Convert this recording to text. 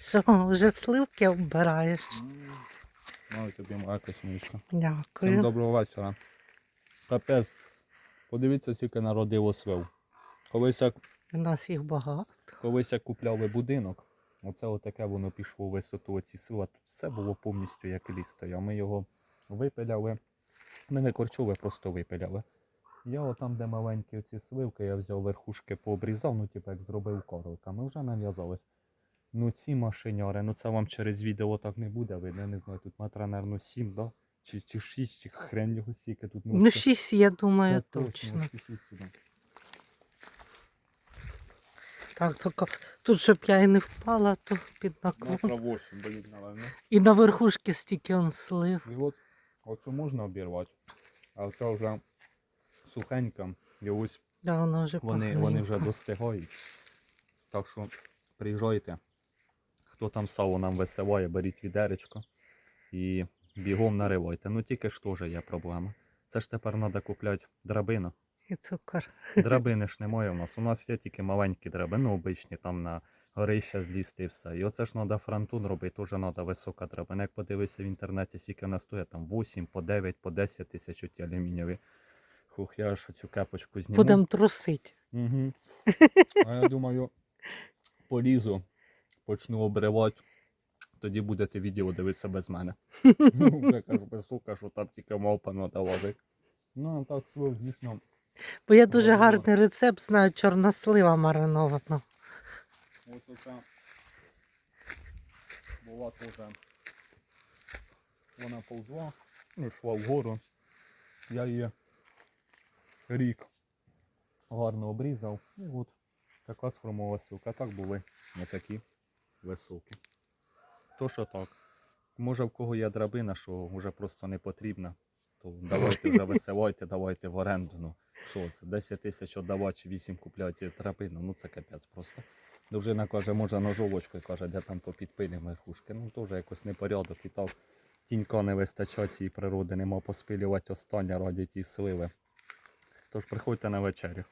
Що, вже сливки оббираєш? Маю тобі моя космічка. Всім доброго вечора. Капець. Подивіться, скільки народило свив. Колись як, У нас їх багато. колись як купляли будинок, оце отаке воно пішло в висоту оці сила. Тут все було повністю як ліс стояв. Ми його випиляли. Ми не корчули, просто випиляли. Я отам, де маленькі оці сливки, я взяв верхушки пообрізав, ну типу як зробив короликами. Вже нав'язалось. Ну ці машиняри, ну це вам через відео так не буде видно. Не знаю, тут метра, наверно, 7, да? Чи, чи 6, чи хрен його стільки тут. Ну, це- шість, я думаю, це точно. шість сюди. Так, тільки тут, щоб я і не впала, то під наклон. Метра 8, блін, наверно. І на верхушки стільки он слив. І от, оце можна обірвати, а це вже сухенько. І ось Да, воно вже вони, вони вже достигають. Так що приїжджайте. Хто там сало нам висиває, беріть відеречко і бігом наривайте. Ну тільки ж теж є проблема. Це ж тепер треба купляти драбину. І цукор. Драбини ж немає у нас. У нас є тільки маленькі драбини, ну, обичні, там на горище злізти і все. І оце ж треба фронтун робити, теж треба висока драбина. Як подивися в інтернеті, скільки вона стоїть, там 8, по 9, по 10 тисяч оті алюмінієві. Хух, я ж цю кепочку зніму. Будемо трусити. Угу. А я думаю, полізу, почну обривати. Тоді будете відео дивитися без мене. Ну, Вже кажу, без сука, що там тільки мавпа надавали. Ну, так свив, звісно. Бо я дуже гарний рецепт знаю чорнослива маринована. Ось оця була теж. Вона повзла, ну, йшла вгору. Я її рік гарно обрізав. І от така сформова силка. Так були не такі високі. То що так. Може в кого є драбина, що вже просто не потрібна, то давайте вже висилайте, давайте в оренду. Ну, що це? 10 тисяч чи 8 купляти драбину, ну це капець просто. Дружина каже, може ножовочкою, каже, де там попідпилимо верхушки. Ну теж якось непорядок і так. Тінька не вистачає цієї природи, нема поспилювати останнє раді ті сливи. Тож приходьте на вечерю.